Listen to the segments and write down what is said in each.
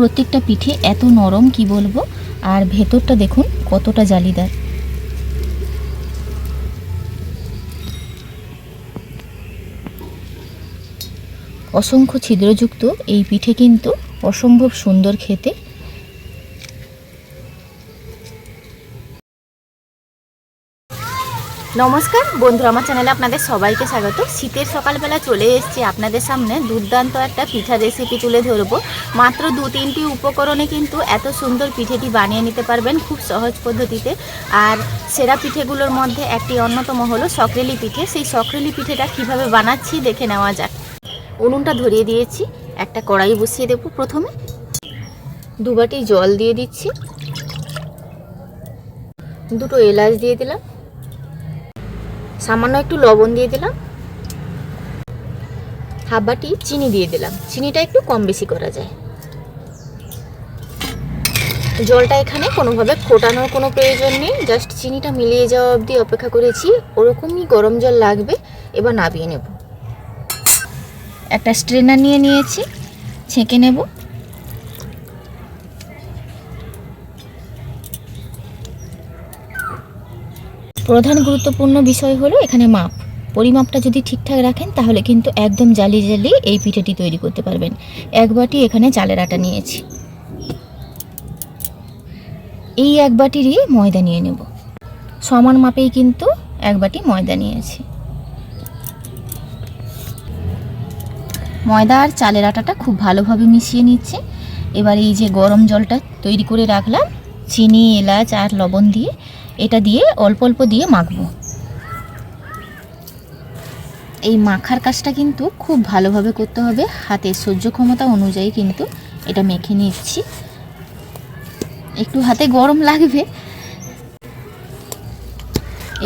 প্রত্যেকটা পিঠে এত নরম, কি বলব? আর ভেতরটা দেখুন, কতটা জালিদার। অসংখ্য ছিদ্রযুক্ত এই পিঠে কিন্তু অসম্ভব সুন্দর খেতে। নমস্কার, বন্ধু, আমার চ্যানেলে আপনাদের সবাইকে স্বাগত। শীতের সকালবেলা চলে এসেছি আপনাদের সামনে। দুর্দান্ত একটা পিঠা রেসিপি তুলে ধরবো। মাত্র দু তিনটি উপকরণে কিন্তু এত সুন্দর পিঠেটি বানিয়ে নিতে পারবেন খুব সহজ পদ্ধতিতে। আর সেরা পিঠেগুলোর মধ্যে একটি অন্যতম হলো সকরেলি পিঠে। সেই সকরেলি পিঠেটা কীভাবে বানাচ্ছি দেখে নেওয়া যাক। উনুনটা ধরিয়ে দিয়েছি। একটা কড়াই বসিয়ে দেবো প্রথমে। দু বাটি জল দিয়ে দিচ্ছি। দুটো এলাচ দিয়ে দিলাম। সামান্য একটু লবণ দিয়ে দিলাম। হাফ বাটি চিনি দিয়ে দিলাম। চিনিটা একটু কম বেশি করা যায়। জলটা এখানে কোনোভাবে ফোটানোর কোনো প্রয়োজন নেই। জাস্ট চিনিটা মিলিয়ে যাওয়া অবধি অপেক্ষা করেছি। ওরকমই গরম জল লাগবে। এবার নাবিয়ে নেব। একটা স্ট্রেনার নিয়ে নিয়েছি। ছেঁকে নেব। প্রধান গুরুত্বপূর্ণ বিষয় হলো এখানে মাপ। পরিমাপটা যদি ঠিকঠাক রাখেন, তাহলে কিন্তু একদম জালি জালি এই পিঠেটি তৈরি করতে পারবেন। এক বাটি এখানে চালের আটা নিয়েছি। এই এক বাটিরই ময়দা নিয়ে নেব। সমান মাপেই কিন্তু এক বাটি ময়দা নিয়েছি। ময়দা আর চালের আটাটা খুব ভালোভাবে মিশিয়ে নিচ্ছে। এবার এই যে গরম জলটা তৈরি করে রাখলাম, চিনি, এলাচ আর লবণ দিয়ে এটা দিয়ে অল্প অল্প দিয়ে মাখবো। এই মাখার কাজটা কিন্তু খুব ভালোভাবে করতে হবে। হাতের সহ্য ক্ষমতা অনুযায়ী কিন্তু এটা মেখে নিচ্ছি। একটু হাতে গরম লাগবে।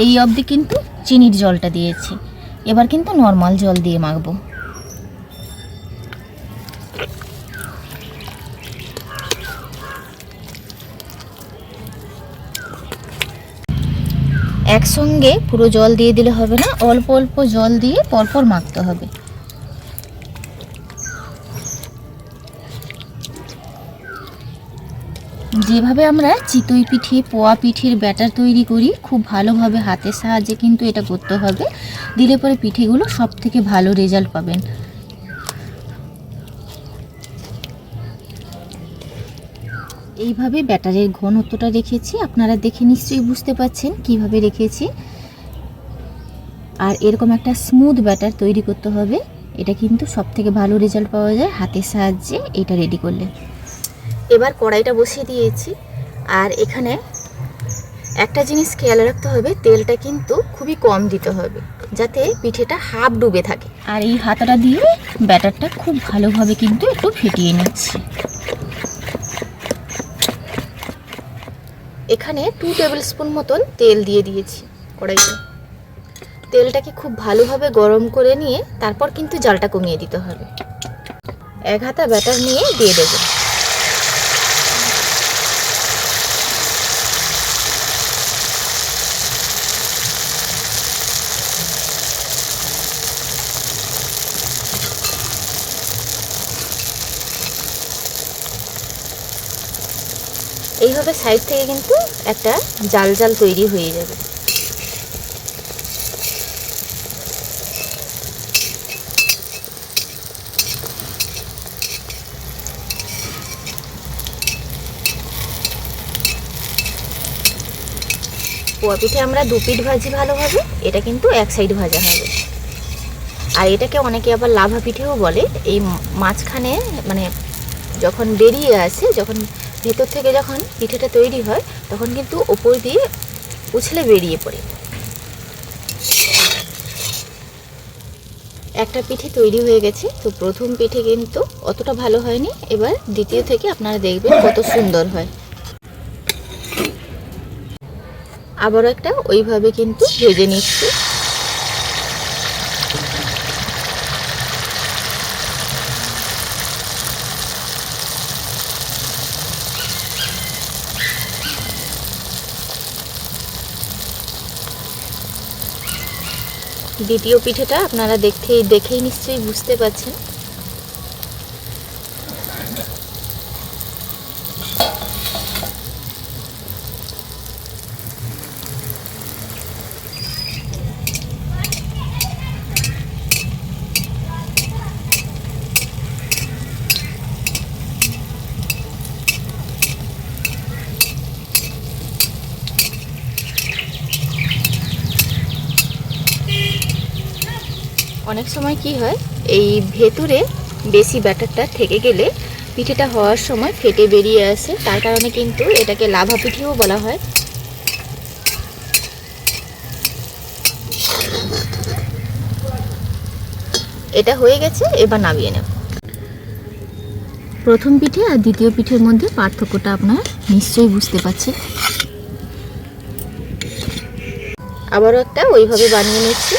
এই অবধি কিন্তু চিনির জলটা দিয়েছি। এবার কিন্তু নর্মাল জল দিয়ে মাখবো। একসঙ্গে পুরো জল দিয়ে দিলে হবে না, অল্প অল্প জল দিয়ে পরপর মাখতে হবে। যেভাবে আমরা চিতই পিঠে, পোয়া পিঠের ব্যাটার তৈরি করি, খুব ভালোভাবে হাতের সাহায্যে কিন্তু এটা করতে হবে। দিলে পরে পিঠেগুলো সব থেকে ভালো রেজাল্ট পাবেন। এইভাবে ব্যাটারের ঘনত্বটা রেখেছি। আপনারা দেখে নিশ্চয়ই বুঝতে পাচ্ছেন কীভাবে রেখেছি। আর এরকম একটা স্মুথ ব্যাটার তৈরি করতে হবে। এটা কিন্তু সব থেকে ভালো রেজাল্ট পাওয়া যায় হাতের সাহায্যে এটা রেডি করলে। এবার কড়াইটা বসিয়ে দিয়েছি। আর এখানে একটা জিনিস খেয়াল রাখতে হবে, তেলটা কিন্তু খুবই কম দিতে হবে, যাতে পিঠেটা হাফ ডুবে থাকে। আর এই হাতাটা দিয়ে ব্যাটারটা খুব ভালোভাবে কিন্তু একটু ফেটিয়ে নিচ্ছি। এখানে টু টেবিল স্পুন মতন তেল দিয়ে দিয়েছি কড়াইতে। তেলটাকে খুব ভালোভাবে গরম করে নিয়ে তারপর কিন্তু জালটা কমিয়ে দিতে হবে। এক হাতা ব্যাটার নিয়ে দিয়ে দেবো। এইভাবে সাইড থেকে কিন্তু একটা জাল জাল তৈরি হয়ে যাবে। পোয়া পিঠে আমরা দু পিঠ ভাজি ভালোভাবে, এটা কিন্তু এক সাইড ভাজা হবে। আর এটাকে অনেকে আবার লাভা পিঠেও বলে, এই মাঝখানে মানে যখন বেরিয়ে আসে, যখন ভেতর থেকে যখন পিঠেটা তৈরি হয়, তখন কিন্তু ওপর দিয়ে উছলে বেরিয়ে পড়ে। একটা পিঠে তৈরি হয়ে গেছে, তো প্রথম পিঠে কিন্তু অতটা ভালো হয়নি। এবার দ্বিতীয় থেকে আপনারা দেখবেন কত সুন্দর হয়। আবারও একটা ওইভাবে কিন্তু ভেজে নিচ্ছি। দ্বিতীয় পিঠেটা আপনারা দেখতেই দেখেই নিশ্চয়ই বুঝতে পারছেন। অনেক সময় কি হয়, এই ভেতরে বেশি ব্যাটারটা থেকে গেলে পিঠেটা হওয়ার সময় ফেটে বেরিয়ে আসে, তার কারণে কিন্তু এটাকে লাভা পিঠেও বলা হয়। এটা হয়ে গেছে, এবার নামিয়ে নেব। প্রথম পিঠে আর দ্বিতীয় পিঠের মধ্যে পার্থক্যটা আপনারা নিশ্চয়ই বুঝতে পারছেন। আবারও একটা ওইভাবে বানিয়ে নিচ্ছি।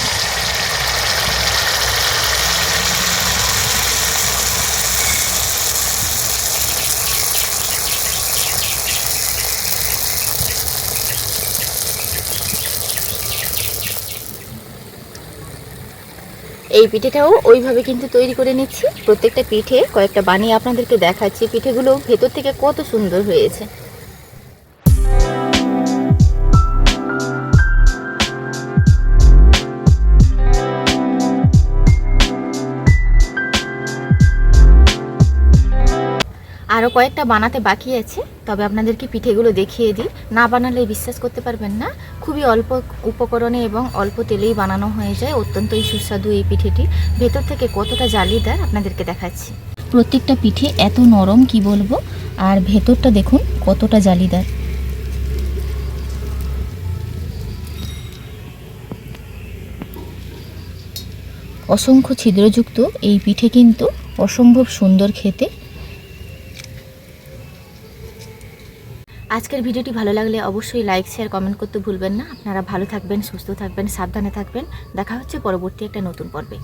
এই পিঠেটাও ওইভাবে কিন্তু তৈরি করে নিচ্ছি। প্রত্যেকটা পিঠে কয়েকটা বানিয়ে আপনাদেরকে দেখাচ্ছি পিঠেগুলো ভেতর থেকে কত সুন্দর হয়েছে। আরও কয়েকটা বানাতে বাকি আছে, তবে আপনাদেরকে পিঠেগুলো দেখিয়ে দিই। না বানালে বিশ্বাস করতে পারবেন না, খুবই অল্প উপকরণে এবং অল্প তেলেই বানানো হয়ে যায়। অত্যন্তই সুস্বাদু এই পিঠেটি। ভেতর থেকে কতটা জালিদার আপনাদেরকে দেখাচ্ছি। প্রত্যেকটা পিঠে এত নরম, কি বলব? আর ভেতরটা দেখুন, কতটা জালিদার। অসংখ্য ছিদ্রযুক্ত এই পিঠে কিন্তু অসম্ভব সুন্দর খেতে। আজকের ভিডিওটি ভালো লাগলে অবশ্যই লাইক শেয়ার কমেন্ট করতে ভুলবেন না। আপনারা ভালো থাকবেন, সুস্থ থাকবেন, সাবধানে থাকবেন। দেখা হচ্ছে পরবর্তী একটা নতুন পর্বে।